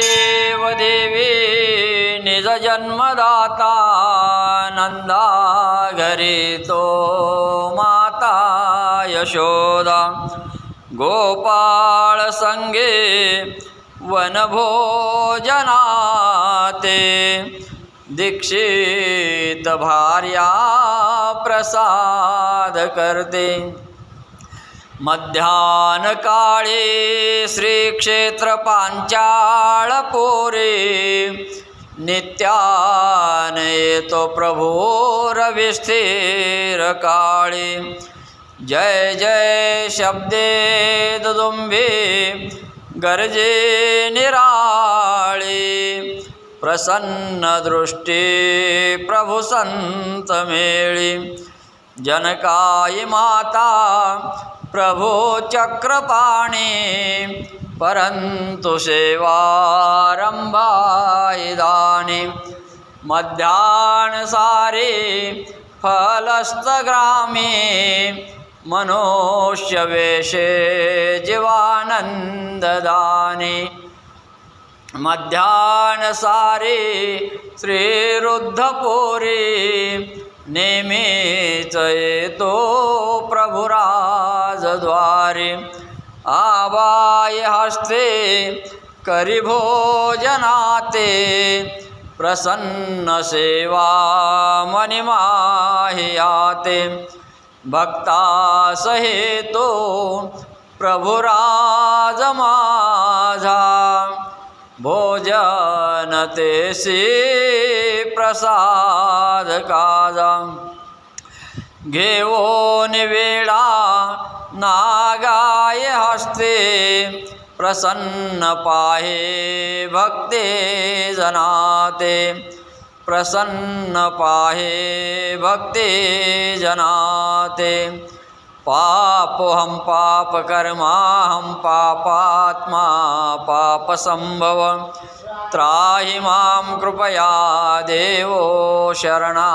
देवदेवी निज जन्मदाता नंदा घरी तो माता यशोदा। गोपाळ संगे वनभोजनाते दीक्षित भार्या प्रसाद करते। मध्यानकाळे श्रीक्षेत्रपाञ्चाळपोरे नित्यानयतो प्रभोरविस्थिरकाळे जय जय शब्दे दुदुम्बे गरजे निराळे. प्रसन्नदृष्टे प्रभुसन्तमेळि जनकाई माता प्रभो चक्रपाणी। परंतु सेवारंभायदानी मध्यान सारे फलस्तग्रामे मनुष्यवेशे जीवानन्ददाने। मध्यान सारे श्रीरुद्धपुरी नेमीच येतो प्रभुराजद्वारे। आवाय हस्ते करी भोजनाते प्रसन्न सेवा मनिमाहियाते भक्तास भोजन तेसी प्रसाद काजा। घेऊन वेळा नागाय हस्ते प्रसन्न पाहे भक्ते जनाते। प्रसन्न पाहे भक्ते जनाते। पापोहं पापकर्माहं पापात्मा पापसम्भव त्राहि माँ कृपया देवो शरणागतवत्सल।